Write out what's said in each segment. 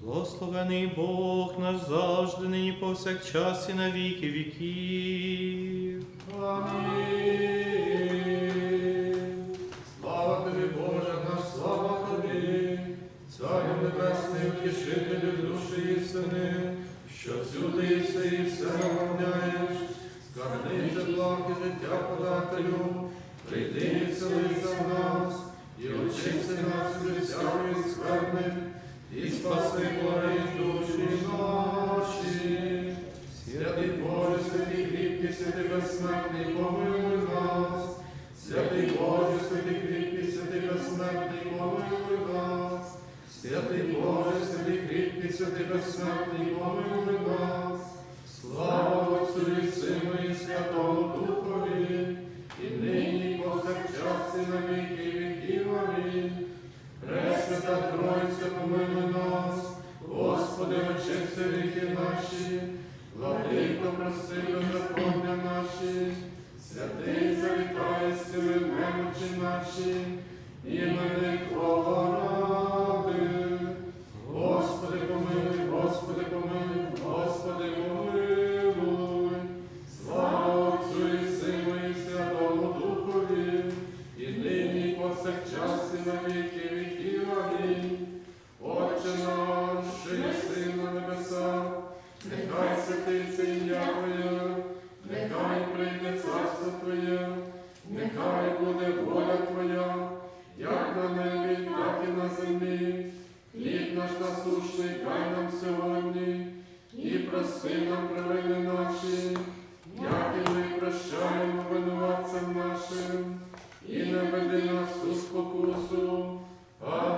Благословений Бог наш завжди, нині повсякчас і на віки віків. Амінь. Слава тобі, Боже наш, слава тобі, Царю Небесний, утішителю душі істини, що всюди єси і все наповняєш, скарбниця благ і життя подателю, прийди і вселися в нас, і очисти нас від всякої скверни, і спаси твої душі наші. Святий Боже, святий кріпкий, святий безсмертний, помилуй нас. Святий Боже, святий кріпкий, святий безсмертний, помилуй нас. Святий Боже, святий кріпкий, святий безсмертний, помилуй нас. Слава Отцю і Сину і Святому Духові, і нині, і повсякчас, і на віки віків. Пресвята Тройця, помилуй нас, Господи, очисти гріхи наші, владико, прости беззаконня наші, святий завітає сили немочі наші, імени Твого Твоє, нехай прийде царство Твоє, нехай буде воля Твоя, як на небі, так і на землі. Хліб наш насущний дай нам сьогодні, і прости нам провини наші, як і ми прощаємо винуватцям нашим, і не веди нас у спокусу, але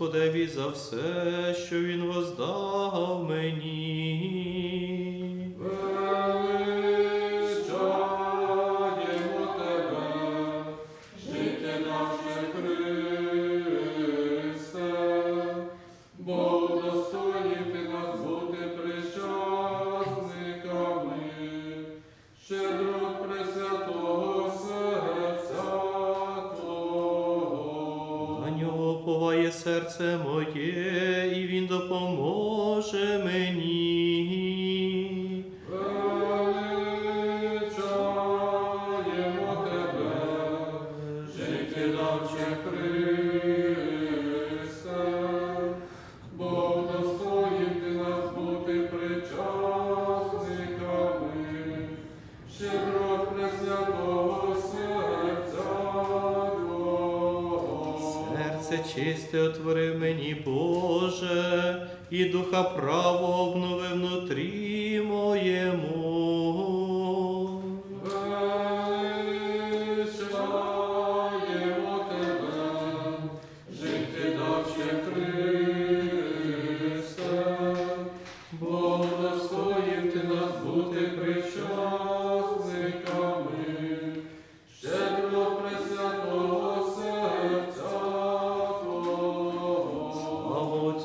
Господеві за все, що Він воздав мені. Чисте отвори мені, Боже, і духа правого обнови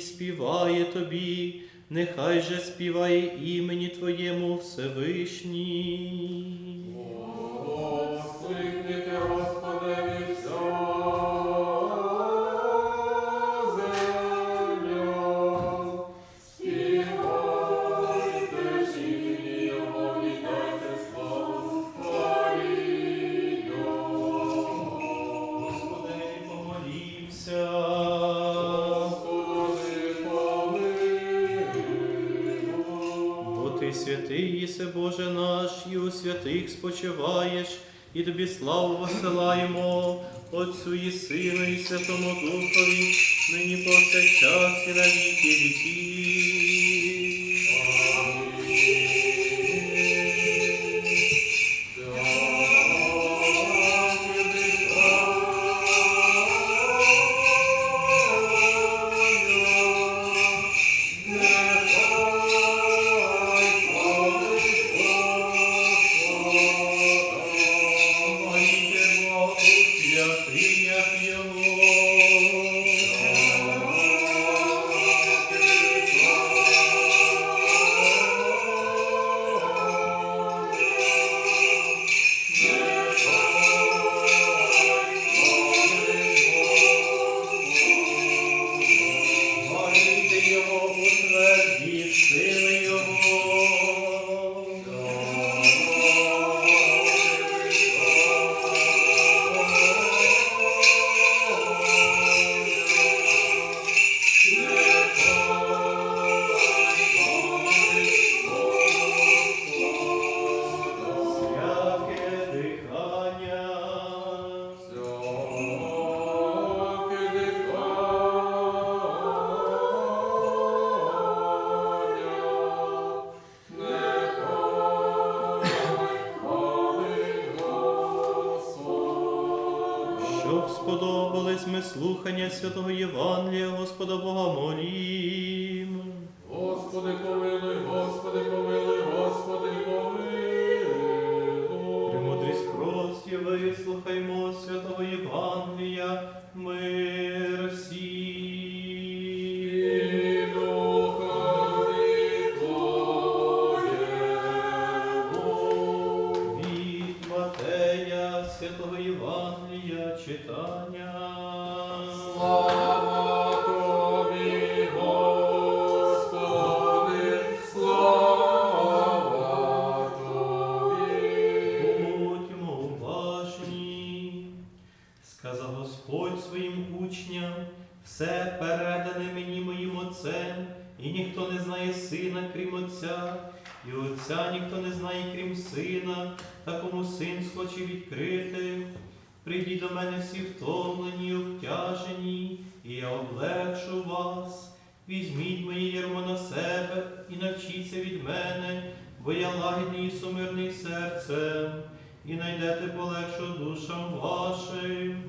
Співає тобі, нехай же співає імені Твоєму Всевишній. Святий єси, Боже наш, і у святих спочиваєш, і тобі славу посилаємо, Отцю і Сину, і Святому Духові, нині повсякчас і на віки віків. Сподобались ми слухання святого Євангелія, Господа Бога молім. Господи, помилуй, Господи, помилуй, Господи, помилуй. Премудрість прості, вислухаймо святого Євангелія, мир Отцем, і ніхто не знає сина, крім Отця, і Отця ніхто не знає, крім сина, та кому син схоче відкрити. Прийдіть до мене всі втомлені, й обтяжені, і я облегшу вас. Візьміть моє ярмо на себе і навчіться від мене, бо я лагідний і сумирний серцем, і найдете полегшу душам вашим.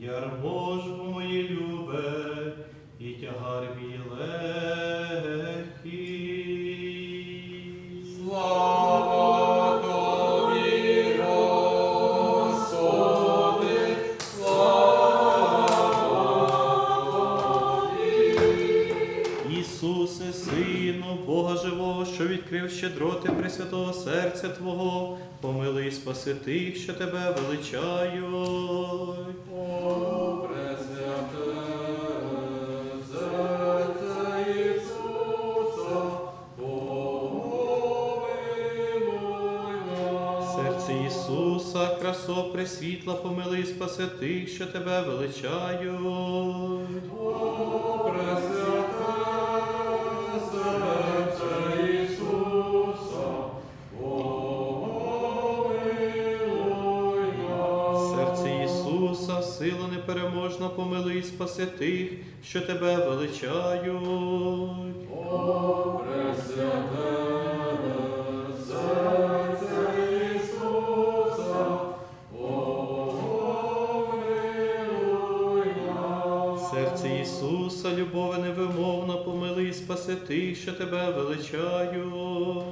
Ярмо ж моє любе, і тягар мій легкий. Слава Тобі, Господи, слава Тобі. Ісусе, Сину Бога Живого, що відкрив щедроти Пресвятого серця Твого, помилуй і спаси тих, що тебе величають. Пресвітла, помилуй і спаси тих, що тебе величають. О, Пресвяте серце Ісуса, помилуй нас. Серце Ісуса, сила непереможна, помилуй і спаси тих, що тебе величають. О, Пресвяте Ісуса, любове невимовна, помилуй і спаси тих, що тебе величають. О,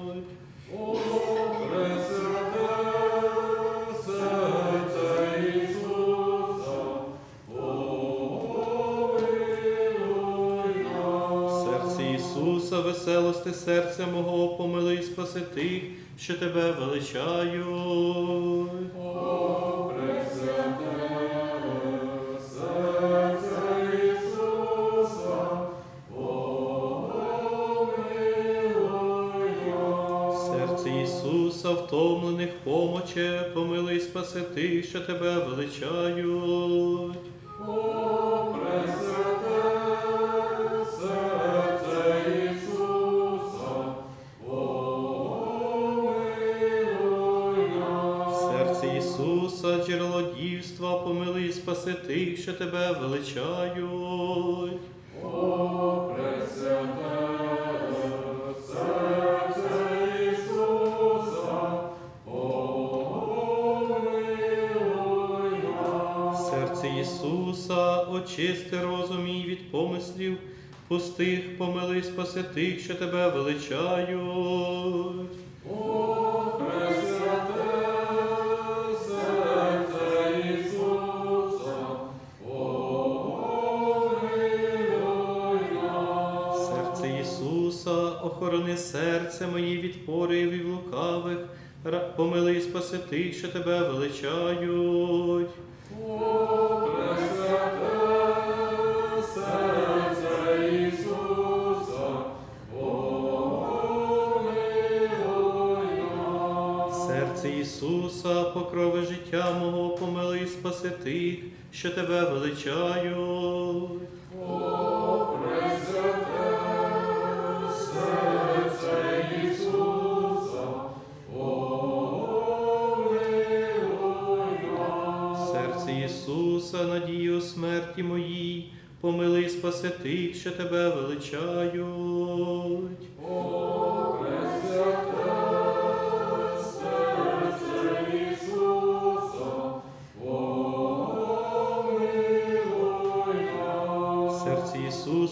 веселости серця мого, помилуй і спаси тих, що тебе величають. Втомлених помоче, помилуй спаси тих, що тебе величають. О, пресвяте серце Ісуса, помилуй нас. Серце Ісуса, джерело дівства, помилуй спаси тих, що тебе величають. Від помислів, пустих, помилуй і спаси тих, що тебе величають. Охорони серце моє від поривів лукавих, і спаси тих, що тебе величають. Покрови життя мого, помилуй і спаси тих, що тебе величають. Серце Ісуса. Серце Ісуса, надію смерті моїй, помилуй і спаси тих, що тебе величають.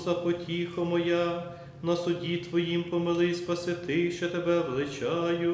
Ісуса, потіхо моя, на суді Твоїм помились, спаси ти, що тебе величають.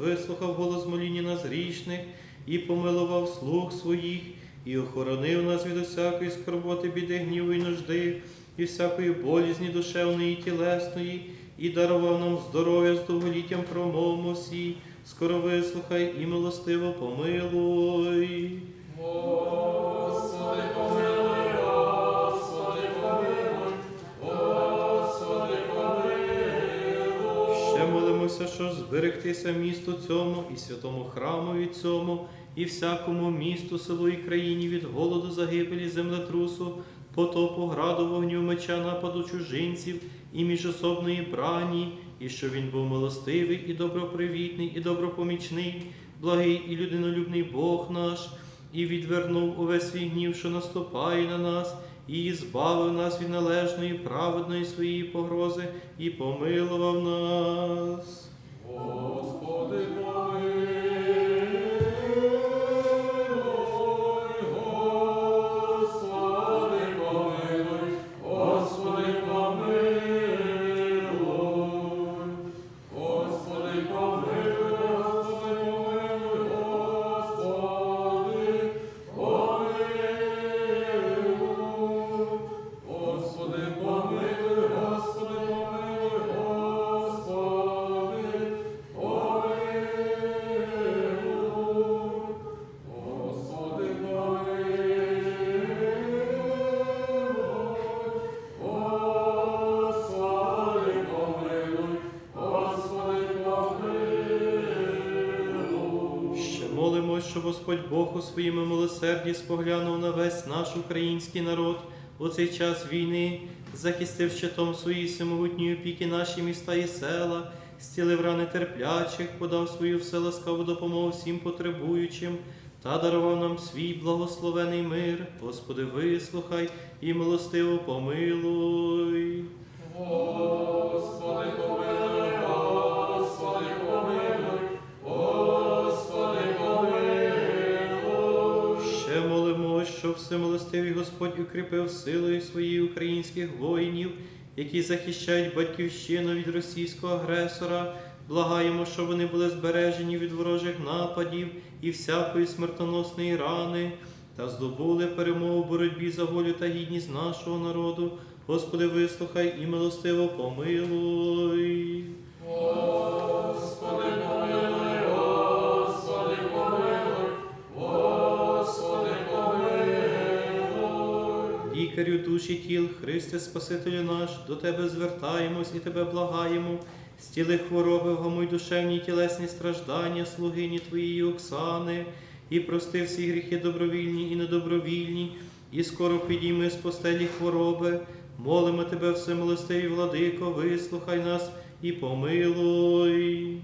Вислухав голос моління нас грішних і помилував слуг своїх, і охоронив нас від усякої скорботи, біди, гніву і нужди, і всякої болізні душевної і тілесної, і дарував нам здоров'я з довголіттям промовмо всі. Скоро вислухай і милостиво помилуй. Молимося, що зберегтися місту цьому і святому храмові цьому, і всякому місту, селу і країні від голоду, загибелі, землетрусу, потопу, граду, вогню, меча, нападу чужинців і міжособної брані, і щоб він був милостивий і добропривітний, і добропомічний, благий і людинолюбний Бог наш, і відвернув увесь свій гнів, що наступає на нас, і збавив нас від належної, праведної своєї погрози, і помилував нас. Господи, Господь Бог у своєму милосерді споглянув на весь наш український народ, у цей час війни, захистив щитом своєї всемогутньої опіки наші міста і села, зцілив рани терплячих, подав свою вселаскаву допомогу всім потребуючим та дарував нам свій благословений мир. Господи, вислухай і милостиво помилуй. Всемилостивий Господь укріпив силою своїх українських воїнів, які захищають батьківщину від російського агресора. Благаємо, щоб вони були збережені від ворожих нападів і всякої смертоносної рани, та здобули перемогу в боротьбі за волю та гідність нашого народу. Господи, вислухай і милостиво помилуй. Лікарю душі тіл, Христе Спасителю наш, до Тебе звертаємось і Тебе благаємо. Стіли хвороби, вгамуй душевні тілесні страждання, слугині Твоєї Оксани, і прости всі гріхи добровільні і недобровільні, і скоро підійми з постелі хвороби. Молимо Тебе, всемилостивий владико, вислухай нас і помилуй.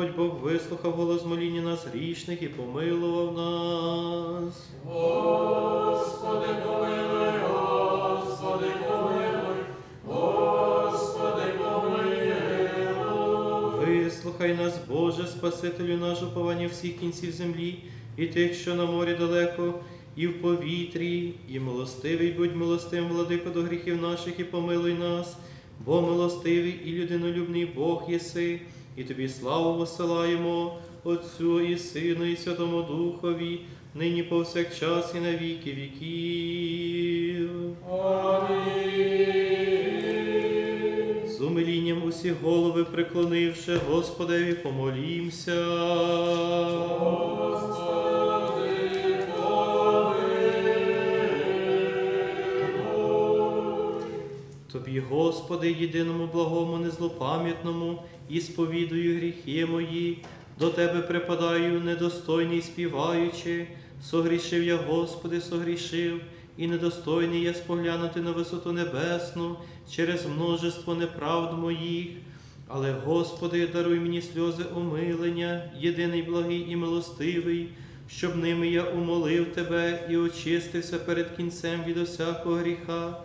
Господь Бог вислухав голос моління нас грішних і помилував нас. Господи, помилуй, Господи, помилуй, Господи, помилуй. Вислухай нас, Боже, Спасителю наш, уповання всіх кінців землі, і тих, що на морі далеко, і в повітрі, і милостивий, будь милостивим, владико, до гріхів наших, і помилуй нас, бо милостивий і людинолюбний Бог єси, і тобі славу посилаємо, Отцю і Сину, і Святому Духові, нині повсякчас і на віки віків. Амінь. З умилінням усі голови преклонивши, Господеві помолімся. Господи. Тобі, Господи, єдиному благому, незлопам'ятному, і сповідую гріхи мої, до Тебе припадаю, недостойний співаючи. Согрішив я, Господи, согрішив, і недостойний я споглянути на висоту небесну через множество неправд моїх. Але, Господи, даруй мені сльози омилення, єдиний благий і милостивий, щоб ними я умолив Тебе і очистився перед кінцем від усякого гріха.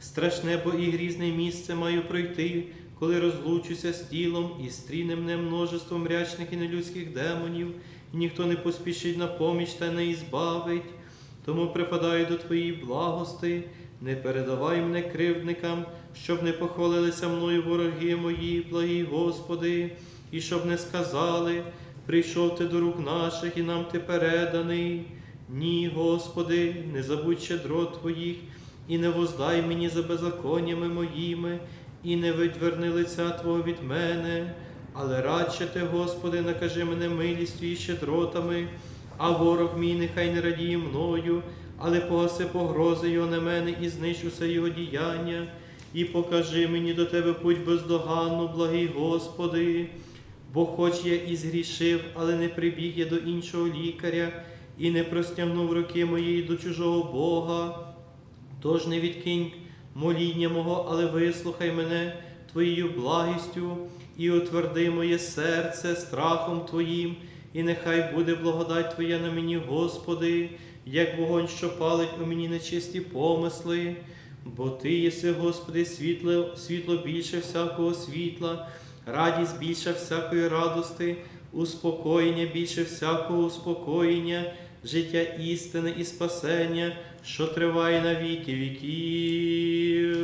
Страшне, бо і грізне місце маю пройти, коли розлучуся з тілом і стріне мене множество мрячних і нелюдських демонів, і ніхто не поспішить на поміч та не ізбавить. Тому припадаю до Твоєї благости, не передавай мене кривдникам, щоб не похвалилися мною вороги мої, благі Господи, і щоб не сказали, прийшов ти до рук наших, і нам ти переданий. Ні, Господи, не забудь щедрот Твоїх, і не воздай мені за беззаконнями моїми, і не відверни лиця Твого від мене, але радше ти, Господи, накажи мене милістю і щедротами, а ворог мій нехай не радіє мною, але погаси погрози його на мене і знищ усе його діяння, і покажи мені до Тебе путь бездоганну, благий Господи. Бо хоч я і згрішив, але не прибіг я до іншого лікаря, і не простягнув руки моєї до чужого Бога. Тож не відкинь моління мого, але вислухай мене Твоєю благістю і утверди моє серце страхом Твоїм, і нехай буде благодать Твоя на мені, Господи, як вогонь, що палить у мені нечисті помисли. Бо Ти єси, Господи, світло, світло більше всякого світла, радість більше всякої радости, успокоєння більше всякого успокоєння, життя істини і спасення, що триває на віки віків.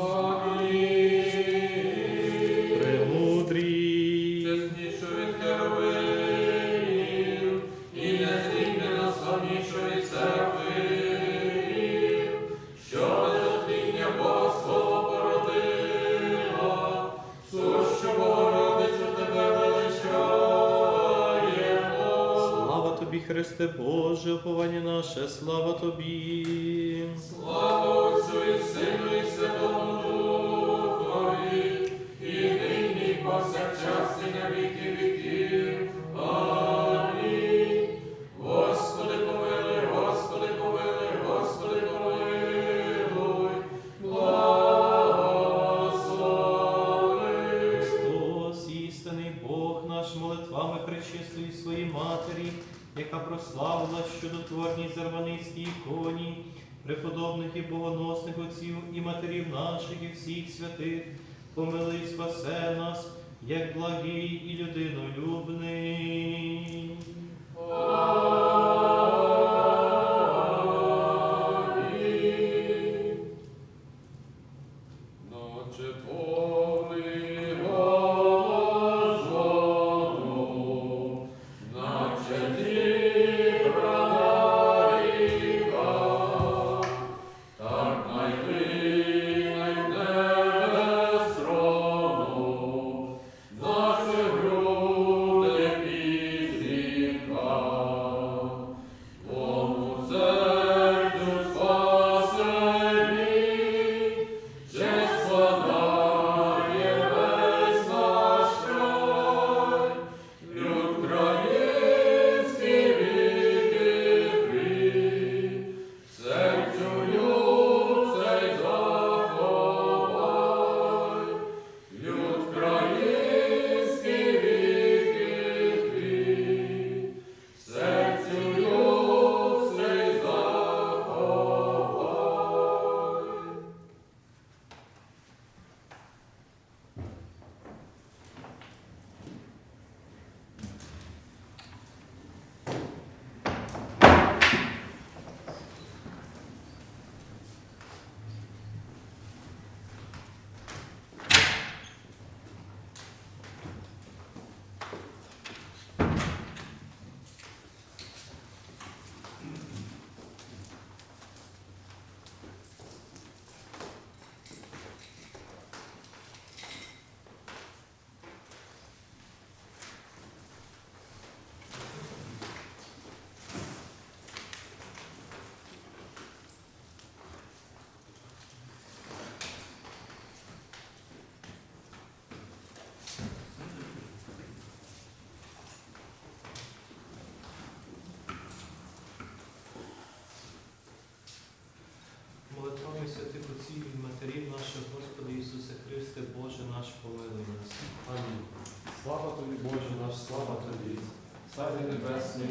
Амінь. Премудрій. Чеснішу від і не зрікне наславнішої церкви, Христе Боже, уповання наше, слава тобі. Прославила чудотворній Зарваницькій іконі, преподобних і богоносних отців і матерів наших і всіх святих, помили і спасе нас, як благий і людинолюбний. Молитвами ти про цілі матерів наших, Господи Ісусе Христе, Боже наш, помилуй нас. Амінь. Слава тобі, Боже наш, слава тобі. Царю Небесний,